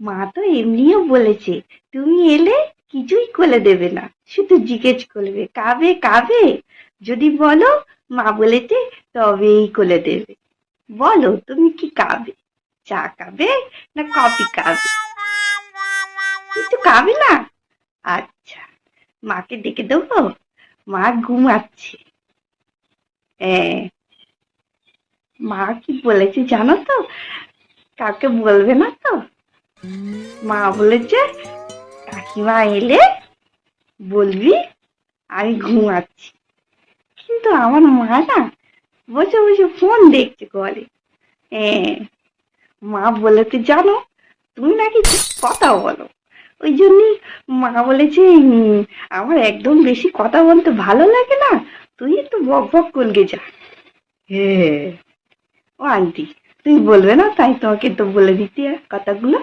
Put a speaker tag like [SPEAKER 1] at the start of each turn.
[SPEAKER 1] মা তো এমনিও বলেছে, তুমি এলে কিছুই কোলে দেবে না, শুধু জিজ্ঞেস করবে, কাবে কাবে? যদি বলো, মা বলেছে তবেই কোলে দেবে। বলো, তুমি কি কাবে? চা কাবে না কফি খাবে কিছু কাবে না? আচ্ছা মাকে ডেকে দেবো? মা ঘুমাচ্ছে। হ্যাঁ। মা কি বলেছে জানো তো? কাউকে বলবে না তো? মা বলেছে, কাকিমা এলে বলবি, আমি ঘুমাচ্ছি। কিন্তু আমার মা না বসে বসে ফোন দেখছে ঘরে হ্যাঁ মা বলেছে, জানো, তুমি নাকি কথা বলো। ওই জন্যই মা বলেছে আমার একদম বেশি কথা বলতে ভালো লাগে না। তুই একটু বক বক করলে যা। হ্যাঁ ও আন্টি তুমি বলবে না? তাই তোমাকে তো বলে দিতে কথাগুলো।